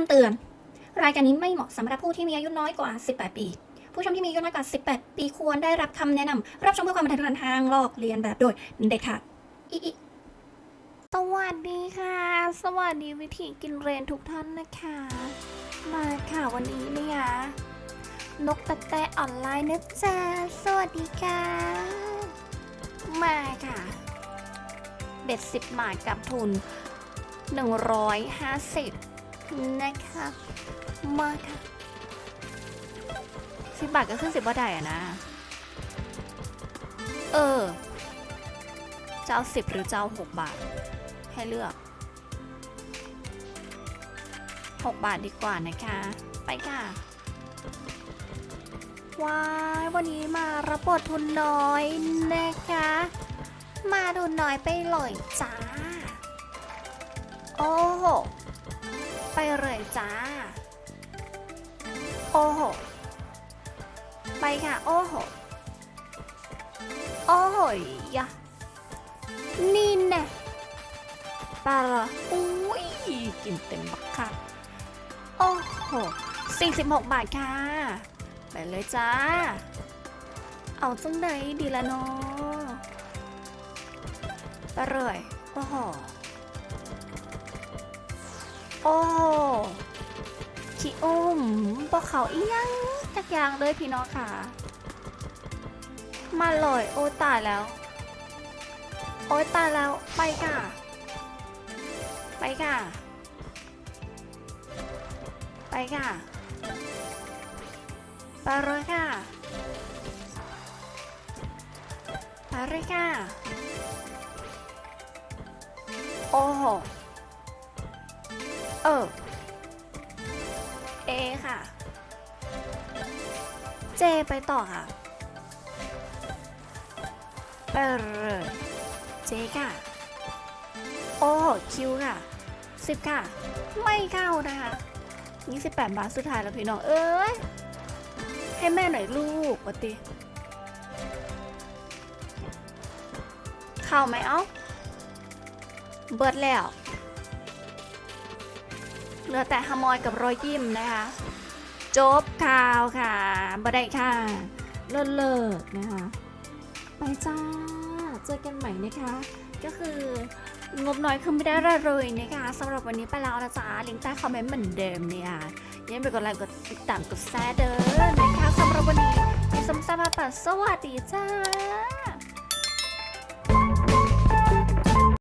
ำเตือน รายการนี้ไม่เหมาะสำหรับผู้ที่มีอายุน้อยกว่า 18 ปี ผู้ชมที่มีอายุน้อยกว่า 18 ปีควรได้รับคำแนะนำรับชมเพื่อความบันเทิงเท่านั้นทางลอกเลียนแบบโดยเด็ดขาดอิอิสวัสดีค่ะ สวัสดีวิธีกินเรนทุกท่านนะคะ มาค่ะวันนี้เนี่ยนกตะแตออนไลน์นะจ๊ะสวัสดีค่ะ มาค่ะ เบ็ดสิบบาทกับทุน 150 นะคะ มาค่ะสิบบาทก็ขึ้นสิบว่าได้อะนะ เออ จะเอาสิบหรือจะเอาหกบาท ให้เลือก6บาทดีกว่านะคะ ไปค่ะว้ายวันนี้มารับบททุนน้อยนะคะ มาทุนน้อยไปเลยจ้า โอ้โห ไปเลยจ้า โอ้โห ไปค่ะ โอ้โห โอ้โหยะนี่แน่ปลาละอุ้ย กินเต็มบักค่ะ โอ้โห46บหกบาทค่ะ ไปเลยจ้า เอาจังไดดีละเนาะไปเลย โอ้โห อ้ขี้อุ้มพวกเขาอียังจักอย่างเลยพี่น้องค่ะ มาเลยโอ้ตายแล้ว โอ๊ยตายแล้วไปค่ะ ไปค่ะ ไปค่ะไปเลยค่ะไปเลยค่ะโอ้ เออเอค่ะเจไปต่อค่ะไปเลยเจค่ะโอ้คิวค่ะสิบค่ะ ไม่เข้านะคะยี่สิบแปดบาทสุดท้ายแล้วพี่น้อง เอ้ย ให้แม่หน่อยลูกปติเข้าไหมเอ้า เบิดแล้ว เหลือแต่ฮามอยกับรอยยิ้มนะคะจบข่าวค่ะบ่ได้ค่ะ เลิศเลิศนะคะ ไปจ้า เจอกันใหม่นะคะ ก็คืองบน้อยคือไม่ได้อะไรเลยนะคะสำหรับวันนี้ไปแล้วนะจ๊ะลิงก์ใต้คอมเมนต์เหมือนเดิมเนี่ยอย่าลืมไปกดไลค์กดติดตามกดแชร์เด้อนะคะสำหรับวันนี้มีสมสาพาปัสสวัสดีจ้า